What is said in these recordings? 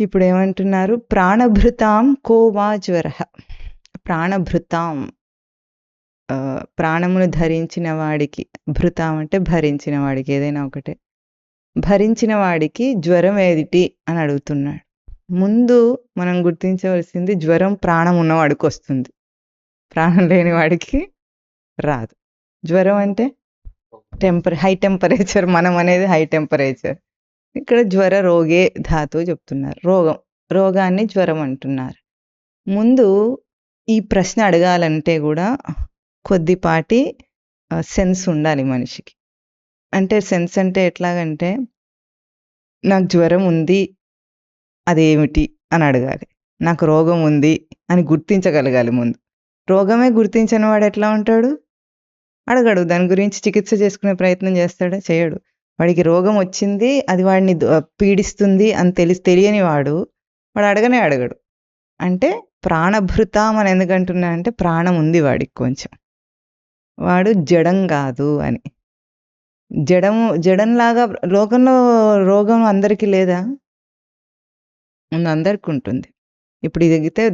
ఇప్పుడు ఏమంటున్నారు ప్రాణభృతాం కో వా జ్వర. ప్రాణభృతాం ప్రాణమును ధరించిన వాడికి భృతాం అంటే భరించిన వాడికి ఏదైనా ఒకటే. భరించిన వాడికి జ్వరం ఏదిటి అని అడుగుతున్నాడు. ముందు మనం గుర్తించవలసింది జ్వరం ప్రాణం ఉన్నవాడికి వస్తుంది. ప్రాణం లేని వాడికి రాదు. జ్వరం అంటే టెంపర్ హై టెంపరేచర్ మనం అనేది హై టెంపరేచర్. ఇక్కడ జ్వర రోగే ధాతువు చెప్తున్నారు. రోగం రోగాన్ని జ్వరం అంటున్నారు. ముందు ఈ ప్రశ్న అడగాలంటే కూడా కొద్దిపాటి సెన్స్ ఉండాలి మనిషికి. అంటే సెన్స్ అంటే ఎట్లాగంటే నాకు జ్వరం ఉంది అదేమిటి అని అడగాలి. నాకు రోగం ఉంది అని గుర్తించగలగాలి ముందు. రోగమే గుర్తించని వాడు ఎట్లా ఉంటాడు? అడగడు. దాని గురించి చికిత్స చేసుకునే ప్రయత్నం చేస్తాడా? చేయడు. వాడికి రోగం వచ్చింది అది వాడిని పీడిస్తుంది అని తెలిసి తెలియని వాడు వాడు అడగనే అడగడు. అంటే ప్రాణభృతం అని ఎందుకంటున్నా అంటే ప్రాణం ఉంది వాడికి కొంచెం. వాడు జడం కాదు అని. జడము జడంలాగా లోకంలో రోగం అందరికీ లేదా? అందరికీ ఉంటుంది. ఇప్పుడు ఇది ఎగితే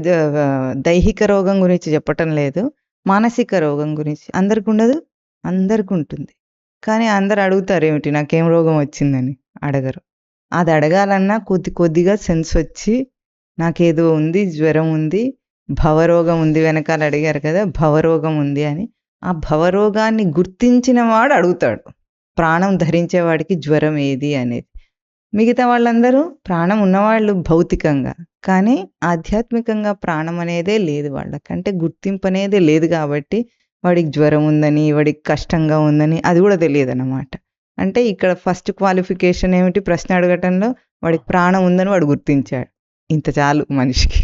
దైహిక రోగం గురించి చెప్పటం లేదు మానసిక రోగం గురించి అందరికి ఉండదు అందరికి ఉంటుంది. కానీ అందరు అడుగుతారు ఏమిటి నాకేం రోగం వచ్చిందని అడగరు. అది అడగాలన్నా కొద్ది కొద్దిగా సెన్స్ వచ్చి నాకేదో ఉంది జ్వరం ఉంది భవరోగం ఉంది వెనకాల అడిగారు కదా భవరోగం ఉంది అని. ఆ భవరోగాన్ని గుర్తించిన వాడు అడుగుతాడు. ప్రాణం ధరించేవాడికి జ్వరం ఏది అనేది. మిగతా వాళ్ళందరూ ప్రాణం ఉన్నవాళ్ళు భౌతికంగా కానీ ఆధ్యాత్మికంగా ప్రాణం అనేదే లేదు వాళ్ళకంటే గుర్తింపు అనేదే లేదు కాబట్టి వాడికి జ్వరం ఉందని వాడికి కష్టంగా ఉందని అది కూడా తెలియదు అన్నమాట అంటే ఇక్కడ ఫస్ట్ క్వాలిఫికేషన్ ఏమిటి ప్రశ్న అడగటంలో వాడికి ప్రాణం ఉందని వాడు గుర్తించాడు. ఇంత చాలు మనిషికి.